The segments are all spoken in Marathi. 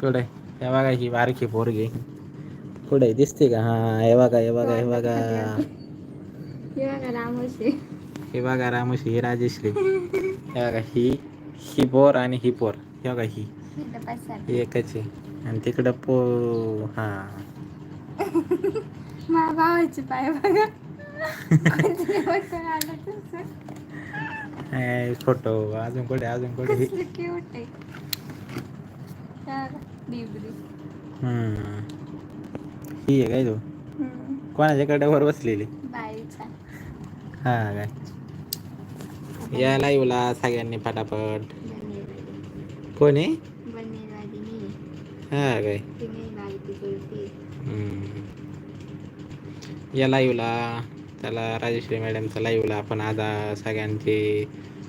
कुठे हे बघा ही बारकी पोरगी. कुठे दिसते का? हा हे बघा हे बघा हे बघा हे बघा. रामोशी. हे राजेश्री हे बघा ही ही पोर आणि ही पोर. हे बघा ही. ही एकच आहे. आणि तिकडं पो हा. माझ्या भावाचे पाय बघा. हे फोटो अजून कुठे अजून कुठे ही कसलं cute आहे हा बघा, डिबरी हम्म. ही आहे काय तू. कोणाच्या कड्यावर बसलेली? हा काय? या लाईव्हला सगळ्यांनी बनेरवाडी कोण आहे? हा काय. या लाईव्हला त्याला राजेश्री मॅडमचा लाईव्हला आपण आज सगळ्यांचे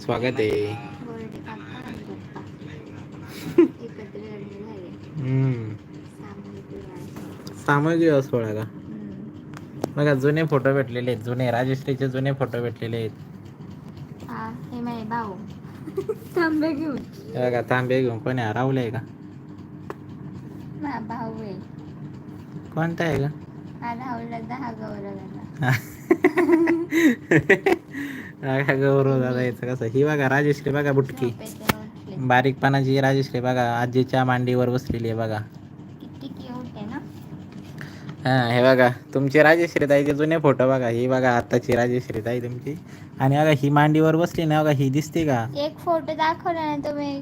स्वागत आहे बोर्डे काका आणि पप्पा एकत्र लग्न झाले हम्म. सामूहिक विवाह. सामूहिक विवाह सोहळा का हम्म. बघा जुने फोटो भेटलेले आहेत. जुने राजेश्रीचे जुने फोटो भेटलेले आहेत. हा हे माझे भाऊ. तांबे घेऊन. हे बघा तांबे घेऊन. कोणी का? माझा भाऊ आहे. कोणता आहे का हा राहुलला दहा गौरव का गौरव दादा याचं कसं? ही बघा राजेश्री बघा बुटकी. उठले बारीकपणाची राजेश्री बघा आजीच्या मांडीवर बसलेली आहे बघा. हा हे बघा तुमची राजेश्री ताईचे जुने फोटो बघा. ही बघा आत्ताची राजेश्री ताई तुमची. आणि बघा ही मांडीवर बसली ना बघा ही दिसते का? एक फोटो दाखवला ना तुम्ही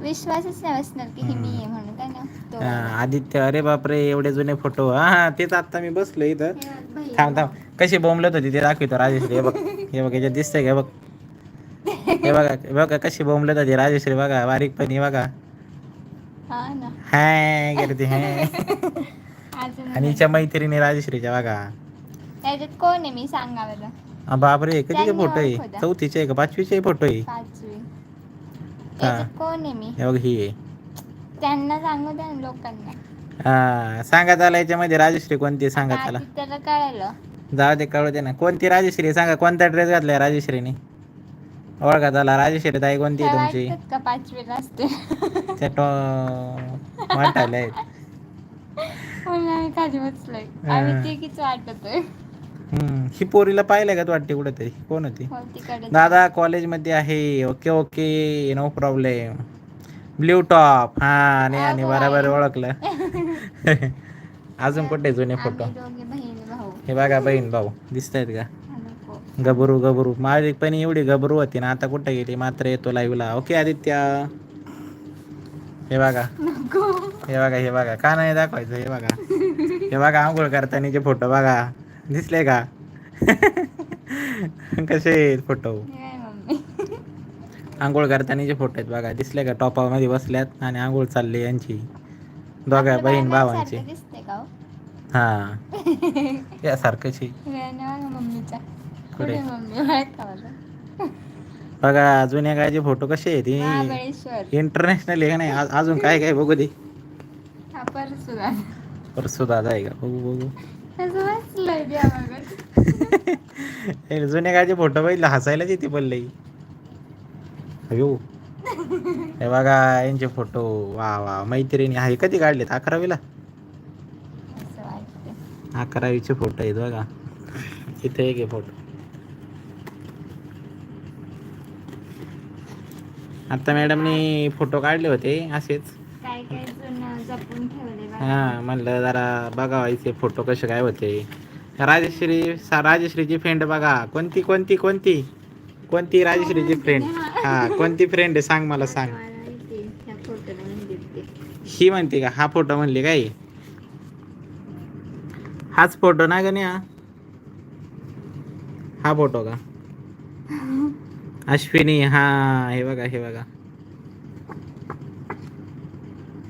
विश्वासच नाही बसणार की ही मी आहे म्हणून काय ना तो. हा, आदित्य अरे बापरे एवढे जुने फोटो. हा हा तेच आता मी बसलो इथं. बघ. थांब थांब. कशी बोंबलत होती ते दाखवतो राजेश्री हे बघ हे बघ याच्यात दिसतंय का? बघ. हे बघा हे बघा कशी बोंबलत होती राजेश्री बघा बारीकपणी बघा. हा ना. हाय करते हाय. आणि हिच्या मैत्रिणी राजेश्रीच्या बघा. त्याच्यात कोण आहे? मी सांगा बरं. हा, बापरे कधी त्यांनी फोटो आहे. चौथीचे आहे का? पाचवीचे फोटो आहे? पाचवी. त्याच्यात कोण आहे मी? हे बघ ही आहे. त्यांना सांगू द्या ना लोकांना. हा सांगा त्याला याच्यामध्ये राजेश्री कोणती आहे सांगा त्याला. आधी त्याला कळलं. जाऊ दे कळू दे ना. कोणती राजेश्री आहे? सांगा कोणता ड्रेस घातलाय राजेश्रीने? ओळखा त्याला राजेश्री ताई कोणती आहे तुमची? वाटतात का पाचवीला असते? त्या टो वाटायला आहेत. म्हणून आम्ही खाली बसलोय आम्ही तिघीच वाटतोय. हम्म. ही पोरीला पाहिलंय का तू वाटते कुठेतरी? कोण होती? हो तिकडे. दादा कॉलेजमध्ये आहे. Okay okay no problem blue top. हा आणि बरोबर बाई. ओळखलं. अजून कुठे जुने फोटो आम्ही दोघे बहीण भाऊ. हे बघा बहीण भाऊ. दिसत आहेत का? नको. गबरू गबरू माझी पण एवढी गबरू होती ना आता कुठे गेली? मात्र येतो लाईव्हला ओके आदित्य. हे बघा. हे बघा हे बघा. का नाही दाखवायचं? हे बघा. हे बघा आंघोळ करतानाचे फोटो बघा. दिसले का? कसे फोटो आंघोळ करतानाचे फोटो आहेत बघा. दिसले का? टॉपामध्ये बसल्यात आणि आंघोळ चालली यांची. दोघा आपलं बहीण भावांची. हो? हा. यासारखंची वेण्या बघा बघा जुन्या काळचे फोटो कसे आहेत? हे महाबळेश्वर. इंटरनॅशनल आहे का नाही? आ- अजून काय काय बघू दे. परसू दादा आहे का? बघू बघू. हे जुन्या काळचे फोटो बघितलं हसायलाच येते पडले अयो. हे बघा यांचे फोटो वा वा मैत्रिणी. आहे कधी काढलेत? अकरावीला? अकरावीचे फोटो आहेत बघा. इथे एक आहे फोटो आता मॅडमनी फोटो काढले होते असेच. काय काय जुनं जपून ठेवले बघा. हा म्हणलं जरा बघा इथे फोटो कसे काय होते. राजश्री सा राजश्रीची फ्रेंड बघा. कोणती कोणती कोणती? कोणती राजश्रीची फ्रेंड हा कोणती फ्रेंड आहे सांग मला सांग. मला इथे ह्या फोटोला म्हणजे ते ही म्हणते का? हा फोटो म्हणली काय? हाच फोटो ना गण्या? हा फोटो का? अश्विनी हा हे बघा हे बघा.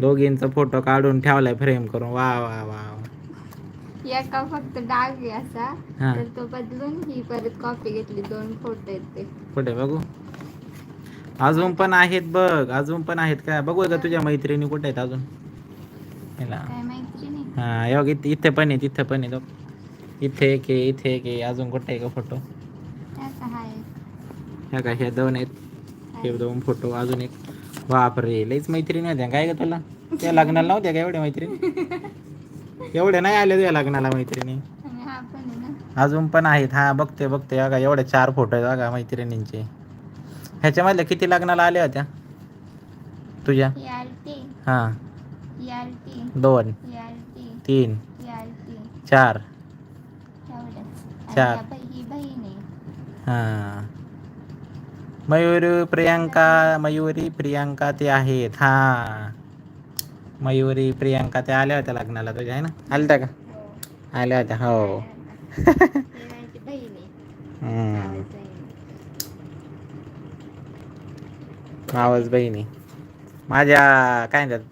दोघींचा फोटो काढून ठेवलाय फ्रेम करून. वा वा वा वा. एका फक्त डाग आहे असा. हा. तर तो बदलून ही परत कॉपी घेतली. दोन फोटो आहेत ते. कुठे बघू? अजून पण आहेत बघ. अजून पण आहेत का? बघू का तुझ्या मैत्रिणी कुठे आहेत अजून? हेला. काय मैत्रिणी? हा हे बघ इथे इथे पण आहे तिथे पण आहे. बघ. इथे एक आहे इथे एक आहे. अजून कुठे आहे का फोटो ह्या का ह्या दोन आहेत. हे दोन फोटो अजून एक. बापरे लईच मैत्रिणी होत्या काय का तुला? त्या लग्नाला नव्हत्या का एवढ्या मैत्रिणी? एवढ्या नाही आल्या तुझ्या लग्नाला मैत्रिणी. अजून पण आहेत. हा बघते बघते बघा एवढे चार फोटो आहेत बघा मैत्रिणींचे. ह्याच्यामधल्या किती लग्नाला आल्या होत्या? तुझ्या? ही. दोन. तीन. चार. चार. हां. मयूर प्रियांका मयुरी प्रियांका ते आहेत. हां. मयुरी प्रियांका त्या आल्या होत्या लग्नाला तुझ्या आहे ना? आल्या होत्या का? आल्या होत्या हो. मावस बहिणी. माझ्या काय म्हणतात?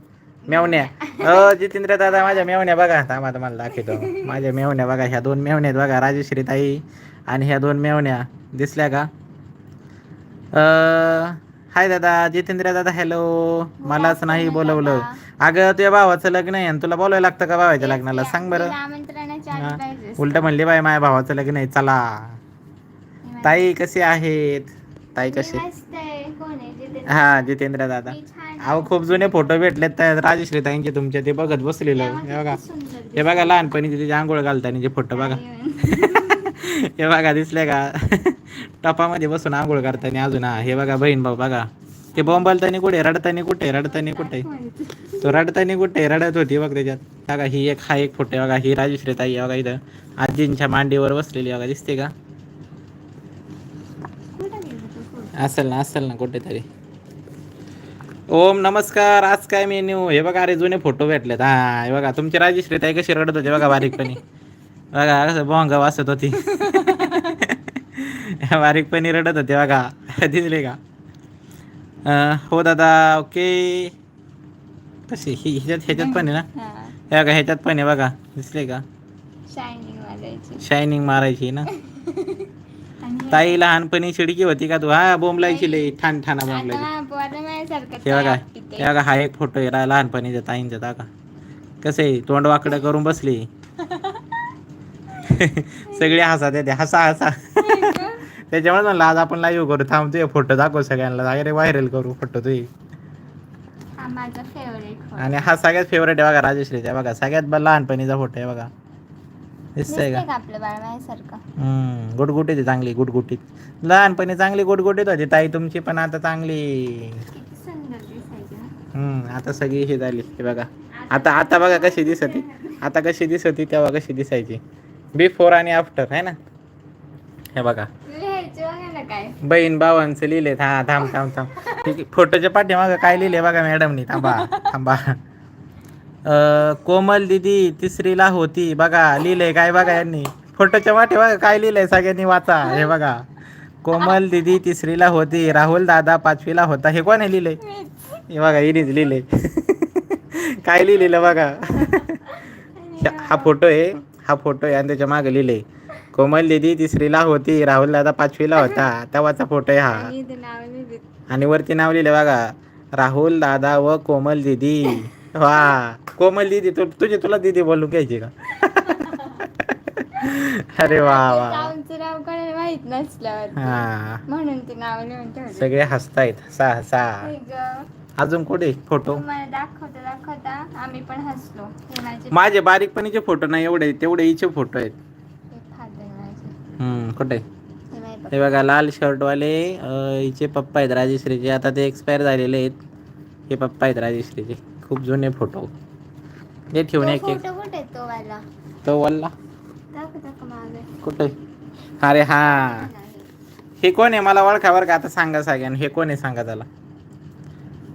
मेवण्या. अ जितेंद्र दादा माझ्या मेवण्या बघा. थांबा तुम्हाला दाखवतो. माझ्या मेवण्या बघा. ह्या दोन मेवण्यात बघा राजेश्री ताई आणि ह्या दोन मेवण्या. दिसल्या का? हाय दादा जितेंद्र दादा हॅलो मलाच नाही बोलवलं. अगं तुझ्या भावाचं लग्न आहे आणि तुला बोलायला लागतं का भावाच्या लग्नाला? सांग बरं. उलट म्हणली बाय माझ्या भावाचं लग्न आहे चला. ताई कसे आहेत? ताई कसे हा जितेंद्र दादा. अहो खूप जुने फोटो भेटलेत राजश्री ताईंचे तुमच्या ते बघत बसलेलो. हे बघा. हे बघा लहानपणी तिथे आंघोळ घालताना जे फोटो बघा. हे बघा दिसले का? टपामध्ये बसून आंघोळ करताना अजून हा हे बघा बहीण भाऊ बघा. ते बोंबलतानी कुठे रडतानी कुठे रडतानी कुठे? तो रडतानी कुठे रडत होती बघ त्याच्यात. बघा ही एक हा एक फोटो आहे बघा ही राजश्री ताई बघा इथं. आजींच्या मांडीवर बसलेली बघा दिसते का? असेल ना असेल ना कुठेतरी. ओम नमस्कार आज काय मेन्यू? हे बघा अरे जुने फोटो भेटलेत. हा हे बघा तुमची राजश्री ताई कशी रडत होती बघा बारीकपणी. बघा कसं भोंगा वाचत होती. बारीकपणी रडत होते बघा. दिसले का? हो दादा ओके. ही ह्याच्यात ह्याच्यात पण आहे ना? हा. बघा ह्याच्यात पण आहे बघा. दिसले का? शायनिंग मारायची. ना? ताई लहानपणी शिडकी होती का तू? हा बोंबलायची लई ठाण ठाणा बोंबलायची. हा बघा. हे बघा हा एक फोटो आहे लहानपणीच्या ताईंचा दाखा कसं आहे? तोंड वाकडं करून बसली. सगळे हसा ते हसा हसा. त्याच्यामुळे म्हणलं आज आपण लाईव्ह करू. थांब तुझे फोटो दाखव सगळ्यांना. अरे व्हायरल करू फोटो तुझे. हा माझा फेवरेट आणि हा सगळ्यात फेवरेट आहे बघा राजश्रीचा बघा. सगळ्यात ब- लहानपणीचा फोटो आहे बघा. दिसतंय का? का आपलं बाळ माझ्यासारखं? हम्म गुटगुटीत आहे चांगली गुटगुटीत. लहानपणी चांगली गुटगुटीत होती. ताई तुमची पण आता चांगली. किती सुंदर दिसायची ना हम्म आता सगळी हे झाली. हे बघा. आता आता बघा कशी दिसते. आता कशी दिसती तेव्हा कशी दिसायची. बिफोर आणि आफ्टर आहे ना? हे बघा. बहीण भावांचं लिहिले हा थांब थांब थांब. ठीक आहे. फोटोच्या पाठीमागं काय लिहिले बघा मॅडमनी थांबा थांबा. कोमल दिदी तिसरीला होती. बघा लिहिलंय काय बघा यांनी. फोटोच्या पाठीमागं काय लिहिलंय सगळ्यांनी वाचा. हे बघा. कोमल दिदी तिसरीला होती. राहुल दादा पाचवीला होता. हे कोणी लिहिलंय? हे बघा हिनीच लिहिले काय लिहिलेलं बघा? हा फोटो आहे. हा फोटो आहे आणि त्याच्यामागे लिहिले कोमल दिदी तिसरीला होती राहुल दादा पाचवीला होता. तेव्हाचा फोटो आहे हा. आणि वरती नाव लिहिले बघा राहुल दादा व कोमल दिदी. वा कोमल दिदी तू तुझी तुला दिदी बोलून घ्यायची का? अरे वा वा. नावचं नाव कोणाला माहीत नसल्यावर हा. म्हणून ते नाव लिहून ठेवलं. सगळे हसतायत हसा हसा हे ग, अजून कुठे फोटो दाखवता दाखवता. आम्ही पण हसलो. माझे बारीकपणीचे फोटो नाही एवढे तेवढे हिचे फोटो आहेत. हम्म कुठे? हे हे बघा लाल शर्टवाले अं, हिचे पप्पा आहेत राजेश्रीचे. आता ते एक्सपायर झालेले आहेत. हे पप्पा आहेत राजेश्रीचे. खूप जुने फोटो हे ठेवून एक एक. फोटो कुठे आहे तो वाला? तो वल्ला मागे. कुठे? अरे हा. हे कोण आहे? मला ओळखा बरं का. आता सांगा सगळ्यांना. हे कोण आहे? सांगा त्याला.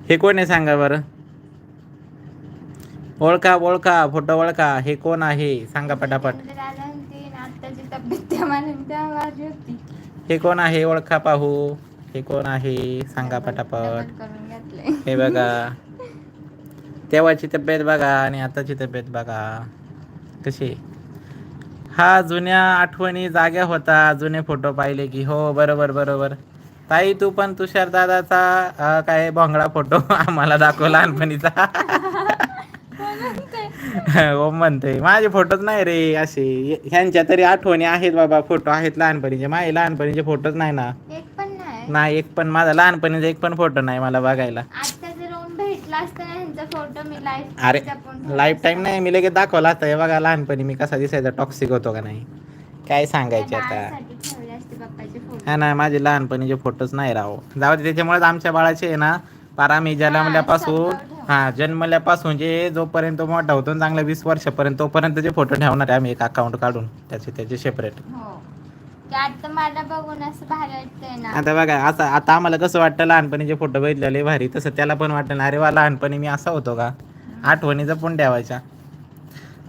हे कोण आहे? सांगा बरं. ओळखा ओळखा. फोटो ओळखा. हे कोण आहे? सांगा पटापट. आला ती तब्येत त्या मानाने त्या वाजी होती. हे कोण आहे? ओळखा पाहू. हे कोण आहे? सांगा पटापट. डबल करून घेतलंय हे बघा. तेव्हाची तब्येत बघा आणि आताची तब्येत बघा. कशी? आहे? हा जुन्या आठवणी जाग्या होता. जुने फोटो पाहिले की हो बरोबर बरोबर. ताई तू पण तुषार दादाचा काय भोंगळा फोटो आम्हाला दाखव लहानपणीचा. हो म्हणतोय. माझे फोटोच नाही रे असे. ह्यांच्या तरी आठवणी आहेत बाबा. फोटो आहेत लहानपणीचे. माझे लहानपणीचे फोटोच नाही ना. एक पण नाही. नाही एक पण. माझा लहानपणीचा एक पण फोटो नाही मला बघायला. आता जर राहून भेटला असता ना ह्यांचा फोटो मी लाईफ अरे लाईफ टाईम नाही. मी लगेच दाखवला आता हे बघा लहानपणी मी कसा दिसायचा टॉक्सिक होतो का नाही. काय सांगायचे आता? असते हा ना माझे लहानपणीचे फोटोच नाही राहो. जाऊ दे त्याच्यामुळेच आमच्या बाळाचे आहे ना पार आम्ही जन्मल्यापासून हा जन्मल्यापासून जे जोपर्यंत मोठा होतो ना चांगला वीस वर्षापर्यंत तोपर्यंतचे फोटो ठेवणार आहे आम्ही एक अकाउंट काढून. त्याचे त्याचे सेपरेट हो. की आता मला बघून असं भारी वाटतंय ना. आता बघा असं आता आम्हाला कसं वाटतं लहानपणीचे फोटो बघितलेले भारी. तसं त्याला पण वाटतं ना अरे वा लहानपणी मी असा होतो का? आठवणी जपून ठेवायच्या.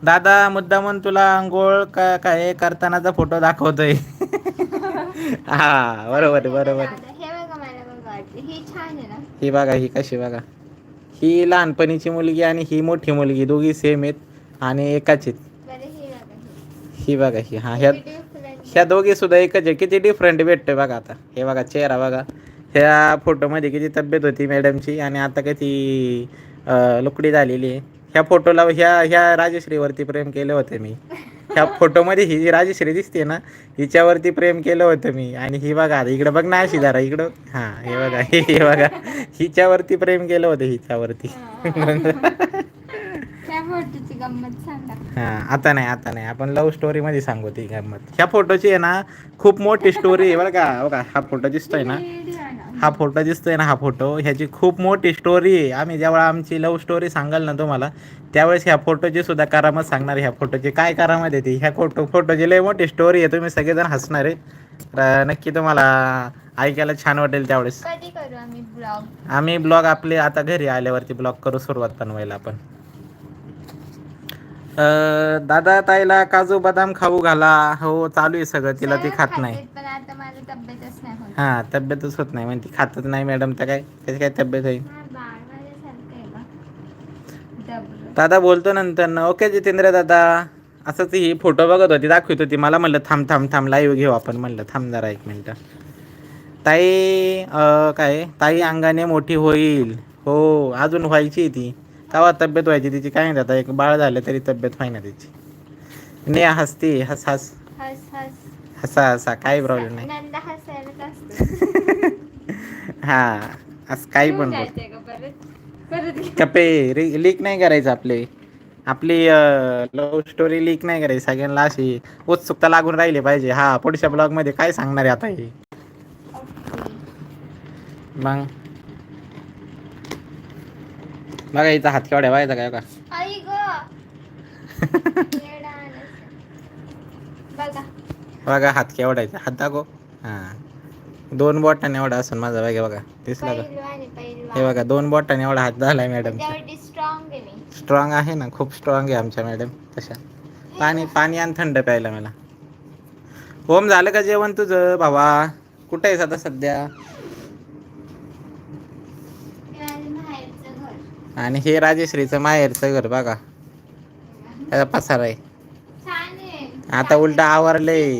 दादा मुद्दामून तुला आंघोळ का काय करतानाचा फोटो दाखवतोय. हा बरोबर आहे, बरोबर. आहे. दादा, हे बघा मला बघा वाटते ही छान आहे ना. ही बघा ही कशी बघा. ही लहानपणीची मुलगी आणि ही मोठी मुलगी दोघी सेम आहेत आणि एकाच आहेत. ही बघा ही. ही ह्या. ह्या दोघी सुद्धा एकच आहे. किती डिफरंट भेटतोय बघा आता. हे बघा चेहरा बघा. ह्या फोटोमध्ये किती तब्येत होती मॅडमची आणि आता किती लुकडी झालेली आहे. ह्या फोटोला ह्या ह्या राजश्रीवरती प्रेम केलं होतं मी. ह्या फोटोमध्ये ही जी राजश्री दिसते ना हिच्यावरती प्रेम केलं होतं मी. आणि ही बघा इकडं बघ ना अशी जरा इकडं. हां हे बघा हे बघा. हिच्यावरती प्रेम केलं होतं हिच्यावरती. हां आता नाही आता नाही. आपण लव्ह स्टोरीमध्ये सांगू ती गंमत. ह्या फोटोची आहे ना खूप मोठी स्टोरी आहे बरं का? बघा हा फोटो दिसतोय ना. हा फोटो दिसतोय ना हा फोटो. ह्याची खूप मोठी स्टोरी आहे. आम्ही जेव्हा आमची लव्ह स्टोरी सांगाल ना तुम्हाला त्यावेळेस ह्या फोटोची सुद्धा करामत सांगणार ह्या फोटोची काय करामत आहे ती? ह्या फोटो फोटोची लय मोठी स्टोरी आहे. तुम्ही सगळेजण हसणार आहे. नक्की तुम्हाला ऐकायला छान वाटेल त्यावेळेस. आम्ही ब्लॉग आपले आता घरी आल्यावरती ब्लॉग करू सुरुवात बनवायला आपण. दादा ताईला काजू बदाम खाऊ घाला. हो चालू आहे सगळं. तिला ती खात नाही. पण आता माझी तब्येतच नाही होत. हा तब्येतच होत नाही. म्हणते खातच नाही मॅडम. तर काय त्याची काय तब्येत होईल हा, बाळ माझ्यासारखं आहे बा. दादा बोलतो नंतर ना. ओके जितेंद्र दादा. असंच ही फोटो बघत होती दाखवत होती. मला म्हणलं थांब थांब थांब लाईव्ह घेऊ आपण. म्हणलं थांब जरा एक मिनटं. ताई अं, काय? ताई अंगाने मोठी होईल. हो अजून व्हायची आहे ती. तेव्हा तब्येत व्हायची तिची. काय नाही आता? एक बाळ झालं तरी तब्येत व्हायना तिची. ने हसती हस हस. हस हस. काही प्रॉब्लेम नाही. हा असं काही पण. कपे लीक नाही करायचं आपले. आपली लव्ह स्टोरी लीक नाही करायची. सगळ्यांना अशी उत्सुकता लागून राहिली पाहिजे. हा पुढच्या ब्लॉगमध्ये काय सांगणार आहे आता हे. मग? बघा हिचा हात केवढ्या व्हायचा काय का आई ग. येडा आलास. बघा. बघा हात केवढायचा हात दाखव. हा. दोन बोटाने एवढा असून माझा बघा बघा. दिसला का? हे बघा दोन बोटाने एवढा हात झालाय त्यावरती स्ट्रॉंग आहे मी. स्ट्रॉंग आहे ना खूप स्ट्रॉंग आहे आमच्या मॅडम. तशा. पाणी पाणी आणि थंड प्यायला मला. ओम झालं का जेवण तुझं भावा? कुठे आहेस आता सध्या हे माझं माहेरचं घर आणि हे राजेश्रीचं माहेरचं घर बघा. त्याचा पसार आहे. आता उलट आवरलंय.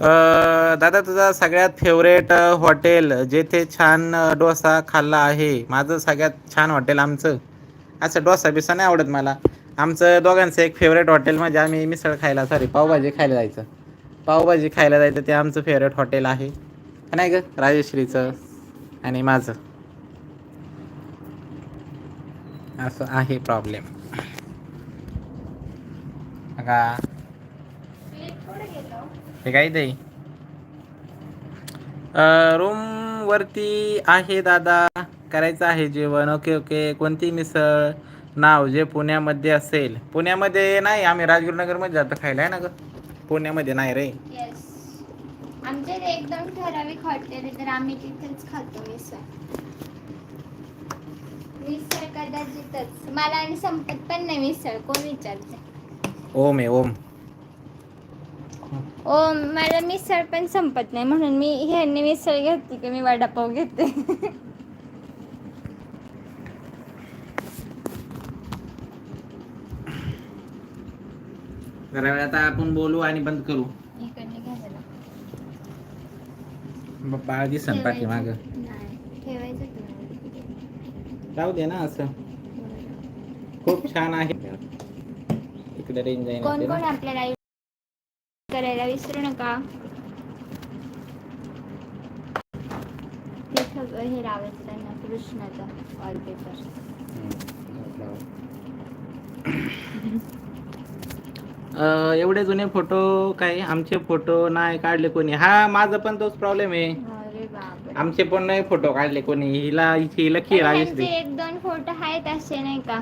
अं, दादा तुझा सगळ्यात फेवरेट हॉटेल जेथे छान डोसा खाल्ला आहे. माझं सगळ्यात छान हॉटेल आमचं. असं डोसा बिसा नाही आवडत मला. आमचं दोघांचं एक फेवरेट हॉटेल म्हणजे आम्ही मिसळ खायला सॉरी पावभाजी खायला जायचं. पावभाजी खायला जायचं ते आमचं फेवरेट हॉटेल आहे. नाही ग? राजेश्रीचं आणि माझं. असं आहे प्रॉब्लेम का हे काय ते? रूम वरती आहे दादा. करायचं आहे जेवण. ओके ओके कोणती मिसळ? नाव जे पुण्यामध्ये असेल. पुण्यामध्ये नाही आम्ही राजगुरुनगरमध्ये जातो खायला. आहे ना ग? पुण्यामध्ये नाही रे. येस आमच्या इथे एकदम ठराविक हॉटेल आहे तर आम्ही तिथेच खातो मिसळ. मिसळ कदाचितच. मला आणि संपत पण नाही मिसळ कोण विचारते ओम आहे ओम. ओ मला मिसळ पण संपत नाही म्हणून मी ह्यांनी मिसळ घेतली की मी वडापाव घेते. थोड्या वेळ आता आपण बोलू आणि बंद करू. इकडनं घ्या माग जाऊ दे ना असं. खूप छान आहे. इकडे रेंज आहे करायला विसरू नका. हे कृष्णाचा एवढे जुने फोटो काय? आमचे फोटो नाही काढले कोणी. हा माझा पण तोच प्रॉब्लेम आहे. अरे बापरे. आमचे पण नाही फोटो काढले कोणी. हिला हिची पण राजेश ह्यांचे एक दोन फोटो आहेत असे नाही का?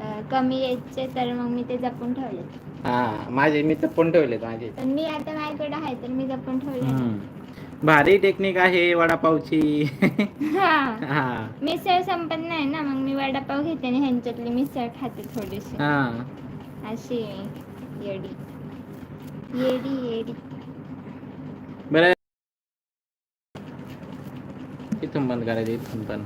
अं, कमी यायचे तर मग मी ते जपून ठेवले हा माझे मी तर पण ठेवले माझे. पण मी आता माझ्याकडे आहे तर मी जपून ठेवले हम्म. भारी टेक्निक आहे वडापावची. हा. हा. मिसळ संपत नाही ना? मग मी वडापाव घेते आणि ह्यांच्यातली मिसळ खाते थोडीशी. हा. अशी. येडी येडी येडी बरं इथून बंद करायचं इथून पण